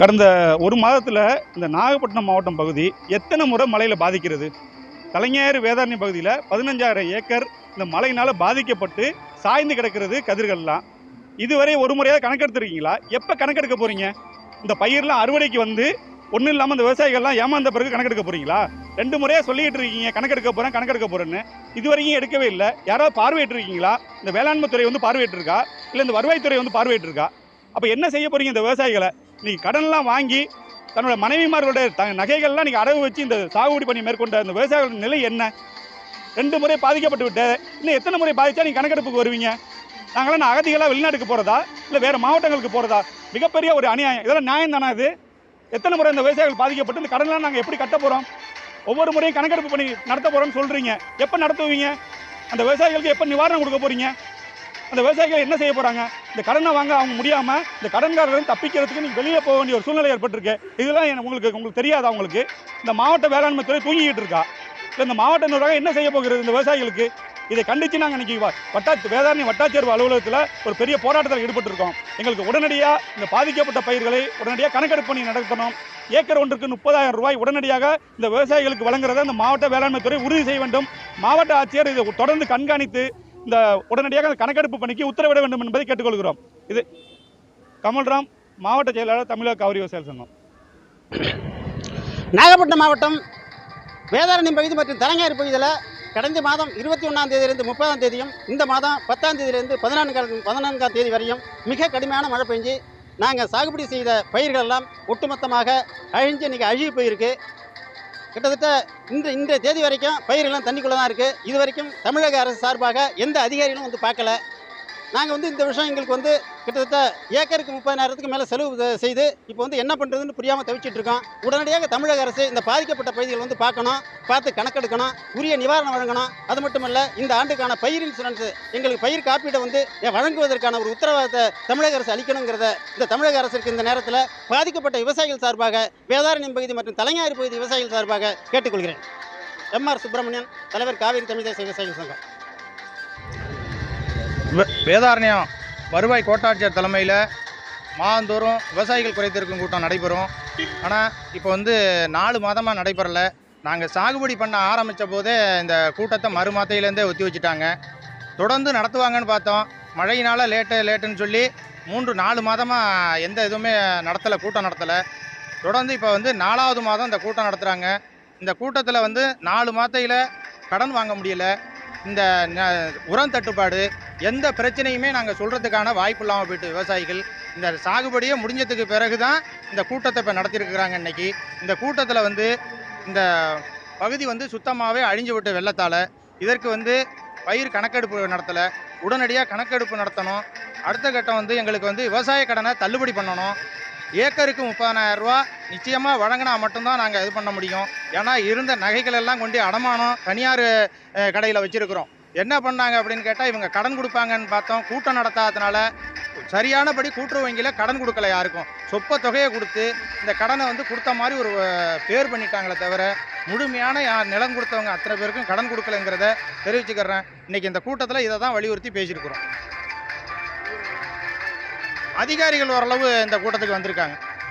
கடந்த ஒரு மாதத்தில் இந்த நாகப்பட்டினம் மாவட்டம் பகுதி எத்தனை முறை மழையில் பாதிக்கிறது? கலைஞர் வேதாரண்யம் பகுதியில் பதினஞ்சாயிரம் ஏக்கர் இந்த மழையினால் பாதிக்கப்பட்டு சாய்ந்து கிடக்கிறது கதிர்கள்லாம். இதுவரை ஒரு முறையாக கணக்கெடுத்துருக்கீங்களா? எப்போ கணக்கெடுக்க போகிறீங்க இந்த பயிர்லாம் அறுவடைக்கு வந்து ஒன்றும் இல்லாமல் இந்த விவசாயிகள்லாம் ஏமாந்த பிறகு கணக்கெடுக்க போகிறீங்களா ரெண்டு முறையாக சொல்லிக்கிட்டு இருக்கீங்க கணக்கெடுக்க போகிறேன் கணக்கெடுக்க போகிறேன்னு இதுவரையும் எடுக்கவே இல்லை. யாராவது பார்வையிட்டு இருக்கீங்களா இந்த வேளாண்மை துறை வந்து பார்வையிட்டுருக்கா? இல்லை இந்த வருவாய்த்துறை வந்து பார்வையிட்டுருக்கா? அப்போ என்ன செய்ய போகிறீங்க இந்த விவசாயிகளை? நீ கடன்லாம் வாங்கி தன்னோட மனைவிமார்களுடைய த நகைகள்லாம் நீங்கள் அடகு வச்சு இந்த சாகுபடி பண்ணி மேற்கொண்ட இந்த விவசாயிகளின் நிலை என்ன? ரெண்டு முறை பாதிக்கப்பட்டு விட்டு. இன்னும் எத்தனை முறை பாதித்தா நீங்கள் கணக்கெடுப்புக்கு வருவீங்க? நாங்களாம் நான் அகதிகளாக வெளிநாட்டுக்கு போகிறதா இல்லை வேறு மாவட்டங்களுக்கு போகிறதா மிகப்பெரிய ஒரு அநியாயம். இதெல்லாம் நியாயம் தானே அது எத்தனை முறை இந்த விவசாயிகள் பாதிக்கப்பட்டு இந்த கடன்லாம் நாங்கள் எப்படி கட்ட போகிறோம் ஒவ்வொரு முறையும் கணக்கெடுப்பு பண்ணி நடத்த போகிறோம்னு சொல்கிறீங்க எப்போ நடத்துவீங்க? அந்த விவசாயிகளுக்கு எப்போ நிவாரணம் கொடுக்க போகிறீங்க அந்த விவசாயிகள் என்ன செய்ய போகிறாங்க இந்த கடனை வாங்க அவங்க முடியாமல் இந்த கடன்காரர்கள் தப்பிக்கிறதுக்கு நீங்கள் வெளியே போக வேண்டிய ஒரு சூழ்நிலை ஏற்பட்டிருக்கு. இதெல்லாம் உங்களுக்கு உங்களுக்கு தெரியாதா உங்களுக்கு? இந்த மாவட்ட வேளாண்மை துறை தூங்கிக்கிட்டு இருக்கா? இல்லை இந்த மாவட்ட நிர்வாகம் என்ன செய்ய போகிறது இந்த விவசாயிகளுக்கு? இதை கண்டித்து நாங்கள் இன்னைக்கு வட்டா வேதாரணி வட்டாட்சியர் அலுவலகத்தில் ஒரு பெரிய போராட்டத்தில் ஈடுபட்டிருக்கோம். எங்களுக்கு உடனடியாக இந்த பாதிக்கப்பட்ட பயிர்களை உடனடியாக கணக்கெடுப்பு பண்ணி நடத்தணும். ஏக்கர் ஒன்றுக்கு முப்பதாயிரம் ரூபாய் உடனடியாக இந்த விவசாயிகளுக்கு வழங்குறத இந்த மாவட்ட வேளாண்மை துறை உறுதி செய்ய வேண்டும். மாவட்ட ஆட்சியர் இதை தொடர்ந்து கண்காணித்து இந்த உடனடியாக அந்த கணக்கெடுப்பு பணிக்கு உத்தரவிட வேண்டும் என்பதை கேட்டுக்கொள்கிறோம். இது கமல்ராம் மாவட்ட செயலாளர் தமிழக கௌரி விவசாய சங்கம். நாகப்பட்டினம் மாவட்டம் வேதாரணி பகுதி மற்றும் தலைஞர் பகுதியில் கடந்த மாதம் இருபத்தி ஒன்றாம் தேதியிலிருந்து முப்பதாம் தேதியும் இந்த மாதம் பத்தாம் தேதியிலிருந்து பதினான்காம் பதினான்காம் தேதி வரையும் மிக கடுமையான மழை பெஞ்சு நாங்கள் சாகுபடி செய்த பயிர்கள் எல்லாம் ஒட்டுமொத்தமாக அழிஞ்சு இன்றைக்கி அழுகி போயிருக்கு. கிட்டத்தட்ட இந்த இந்த தேதி வரைக்கும் பயிர்கள்லாம் தண்ணிக்குள்ளே தான் இருக்குது இது வரைக்கும் தமிழக அரசு சார்பாக எந்த அதிகாரிகளும் வந்து பார்க்கல. நாங்கள் வந்து இந்த விஷயம் எங்களுக்கு வந்து கிட்டத்தட்ட ஏக்கருக்கு முப்பதாயிரத்துக்கு மேலே செலவு செய்து இப்போ வந்து என்ன பண்ணுறதுன்னு புரியாமல் தவிச்சிட்டு இருக்கோம். உடனடியாக தமிழக அரசு இந்த பாதிக்கப்பட்ட பகுதிகள் வந்து பார்க்கணும் பார்த்து கணக்கெடுக்கணும் உரிய நிவாரணம் வழங்கணும். அது மட்டும் இல்லை இந்த ஆண்டுக்கான பயிர் இன்சூரன்ஸ் எங்களுக்கு பயிர் காப்பீடை வந்து வழங்குவதற்கான ஒரு உத்தரவாதத்தை தமிழக அரசு அளிக்கணுங்கிறத இந்த தமிழக அரசுக்கு இந்த நேரத்தில் பாதிக்கப்பட்ட விவசாயிகள் சார்பாக வேதாரண்யம் பகுதி மற்றும் தலைஞாறு பகுதி விவசாயிகள் சார்பாக கேட்டுக்கொள்கிறேன். எம் ஆர் சுப்பிரமணியன் தலைவர் காவிரி தமிழ் தேசிய விவசாயிகள் சங்கம். வேதாரண்யம் வருவாய் கோட்டாட்சியர் தலைமையில் மாதந்தோறும் விவசாயிகள் குறைத்திருக்கும் கூட்டம் நடைபெறும். ஆனால் இப்போ வந்து நாலு மாதமாக நடைபெறலை. நாங்கள் சாகுபடி பண்ண ஆரம்பித்த போதே இந்த கூட்டத்தை மறு மாத்தையிலேருந்தே ஒத்தி வச்சுட்டாங்க. தொடர்ந்து நடத்துவாங்கன்னு பார்த்தோம். மழையினால் லேட்டு லேட்டுன்னு சொல்லி மூன்று நாலு மாதமாக எந்த இதுவுமே நடத்தலை கூட்டம் நடத்தலை. தொடர்ந்து இப்போ வந்து நாலாவது மாதம் இந்த கூட்டம் நடத்துகிறாங்க இந்த கூட்டத்தில் வந்து நாலு மாத்தையில் கடன் வாங்க முடியல. இந்த உரம் தட்டுப்பாடு எந்த பிரச்சனையுமே நாங்கள் சொல்கிறதுக்கான வாய்ப்பு இல்லாமல் போயிட்டு விவசாயிகள் இந்த சாகுபடியே முடிஞ்சதுக்கு பிறகு தான் இந்த கூட்டத்தை இப்போ நடத்தியிருக்கிறாங்க இன்றைக்கி இந்த கூட்டத்தில் வந்து இந்த பகுதி வந்து சுத்தமாகவே அழிஞ்சு விட்டு வெள்ளத்தால் இதற்கு வந்து பயிர் கணக்கெடுப்பு நடத்தலை உடனடியாக கணக்கெடுப்பு நடத்தணும். அடுத்த கட்டம் வந்து எங்களுக்கு வந்து விவசாய கடனை தள்ளுபடி பண்ணணும். ஏக்கருக்கு முப்பதாயிரம் ரூபா நிச்சயமாக வழங்கினா மட்டும்தான் நாங்கள் இது பண்ண முடியும். ஏன்னா இருந்த நகைகள் எல்லாம் கொண்டு அடமானம் தனியார் கடையில் வச்சுருக்குறோம். என்ன பண்ணாங்க அப்படின்னு கேட்டால் இவங்க கடன் கொடுப்பாங்கன்னு பார்த்தோம். கூட்டம் நடத்தாததுனால சரியானபடி கூட்டுறவு வங்கியில் கடன் கொடுக்கல யாருக்கும். சொப்ப தொகையை கொடுத்து இந்த கடனை வந்து கொடுத்த மாதிரி ஒரு பேர் பண்ணிட்டாங்களே தவிர முழுமையான யா- நிலம் கொடுத்தவங்க அத்தனை பேருக்கும் கடன் கொடுக்கலங்கிறத தெரிவிச்சுக்கிறேன். இன்றைக்கி இந்த கூட்டத்தில் இதை தான் வலியுறுத்தி பேசியிருக்கிறோம். அதிகாரிகள் ஓரளவு இந்த கூட்டத்துக்கு வந்திருக்காங்க.